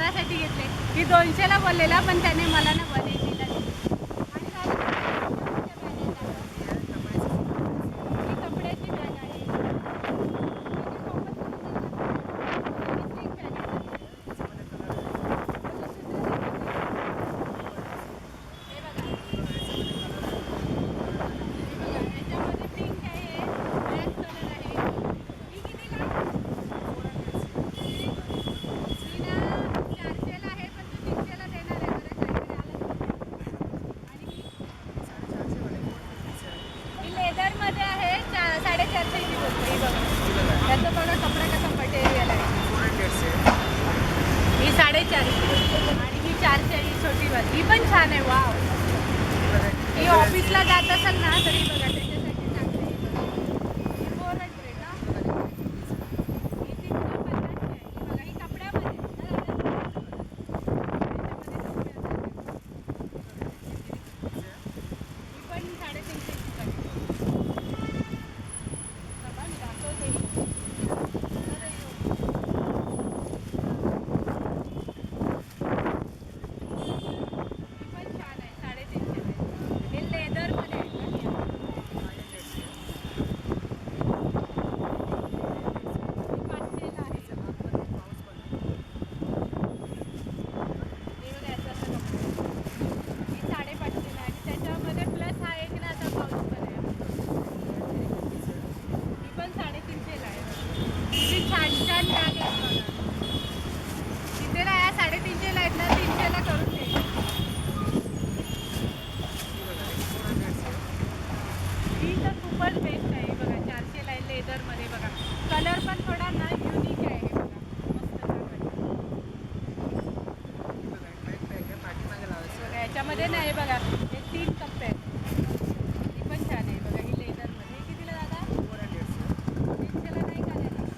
स्वरासाठी घेतले. ही दोनशेला बोललेला पण त्याने मला ना वन एटीला आणि दादा, ही कपड्याची बॅग आहे ही stick bag आहे. हे बघा. हे बघा, याच्यामध्ये pink आहे, black color आहे. ही कितीला? ही ना चारशेला आहे, पण तू तीनशेला देणार आहे. बरं, साईडने आलं तर. आणि ही लेदरमध्ये आहे चा- साडेचारशेची बोलतो ही बघा त्याचं बघा कपडा कसा मटेरियल आहे. ही साडेचारशे आणि ही चारशे ही छोटी वाली ही पण छान आहे वाव ही ऑफिसला जात असेल ना तरी बघा त्याच्यासाठी चांगली आहे बघा. ही four hundred ना? ही तीनशे पन्नासची आहे. ही बघा, ही कपड्यामध्ये आहे. याच्यामध्ये कपडे असतात. ही पण साडेतीनशेची पाहिजे. थांबा, मी दाखवते ही. ही पण छान आहे साडेतीनशे हे लेदरमध्ये आहे का? ही पाचशेला आहे. हे बघा याचं असं कपडा. ही साडेपाचशेला आहे. आणि त्याच्यामध्ये प्लस हा एक ना असा पाऊच पण आहे ही पण साडेतीनशेला आहे किती छान छान बॅग आहेत बघा तिथे ना या साडेतीनशेला आहेत ना तीनशेला करून दे ही तर खूपच बेस्ट आहे बघा चारशेला आहे लेदरमध्ये बघा कलर पण थोडा ना युनिक आहे हे बघा मस्त बघा नाही बघा हे तीन कप्पे आहेत ही पण छान आहे बघा ही लेदरमध्ये हे कितीला दादा तीनशेला नाही का देणार?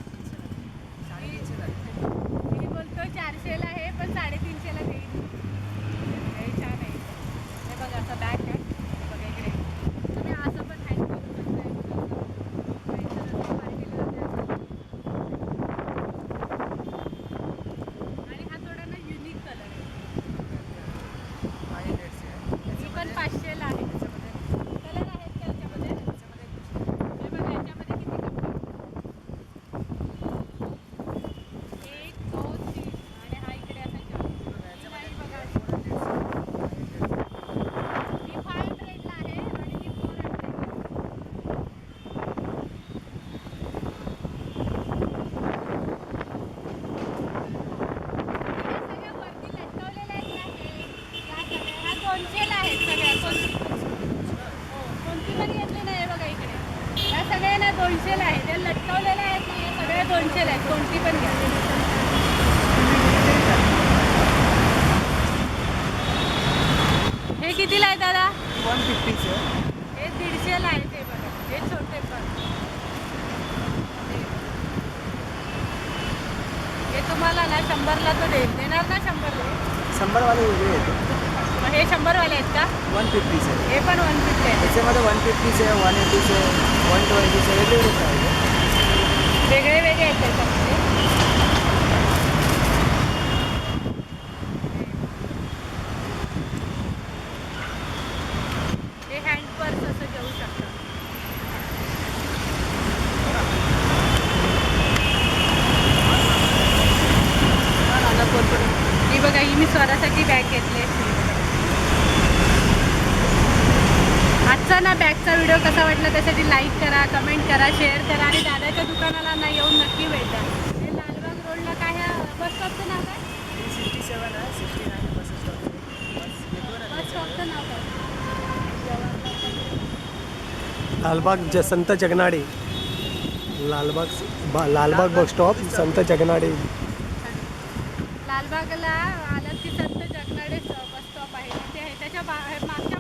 मी बोलतो चारशेला आहे पण साडेतीनशेला देईल हे छान आहे हे बघा असं बॅग आहे हे बघा इकडे तुम्ही असं पण हँग करू शकता हे बघा. काही जण असं पार्टीला जातात. आणि हा थोडा ना युनिक कलर आहे ही पण पाचशेला आहे कलर आहेत का याच्यामध्ये हे बघा याच्यामध्ये किती कपडे एक दोन तीन आणि हा इकडे असा चार नाही बघा ही फाय हंड्रेडला आहे आणि ही फोर हंड्रेडला सगळ्या वरती लटकवलेल्या आहेत ना हे या सगळ्या ह्या दोनशेला आहेत सगळ्या कोणती हो कोणती पण घेतली नाही बघा इकडे ह्या सगळ्या ना दोनशेला आहे. त्या लटकवलेल्या आहेत ना या सगळ्या दोनशेला आहेत. कोणती पण घ्या. हे कितीला आहे दादा? वन फिफ्टीचे हे दीडशेला आहे ते बघा. हे छोटे पण. हे तुम्हाला ना शंभरला तो देईल देणार ना शंभरला? शंभरवाले वेगळे येतो हे शंभरवाले आहेत का वन फिफ्टीचे हे पण वन फिफ्टी आहे त्याच्यामध्ये वन फिफ्टीचे वन एटीचे वन ट्वेंटीचे पाहिजे वेगळे वेगळे आहेत त्याच्यामध्ये हे हँड पर्स असं घेऊ शकता ही बघा ही मी स्वरासाठी बॅग घेतली आजचा ना बॅगचा व्हिडिओ कसा वाटला त्यासाठी लाईक करा कमेंट करा शेअर करा आणि दादाच्या दुकानाला ना येऊन नक्की भेटा. हे लालबाग रोडला काय बस स्टॉपचं नाव काय? सिक्स्टी सेवन आहे सिक्स्टी नाईन बसेस बस स्टॉपचं नाव काय? लालबाग ज Sant Jagnade. Lalbaug Lalbaug bus stop Sant Jagnade. लालबागला आलात की संत जगनाडे बस स्टॉप आहे. तिथे आहे त्याच्या बा मागच्या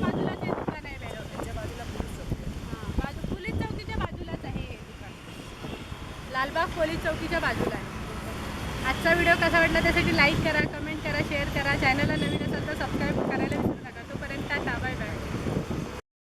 लालबाग पोलीस चौकीच्या बाजूला आहे. आजचा व्हिडिओ कसा वाटला त्यासाठी लाईक करा कमेंट करा शेअर करा. चॅनलला नवीन असेल तर सबस्क्राईब करायला विसरू नका. तोपर्यंत टाटा बाय बाय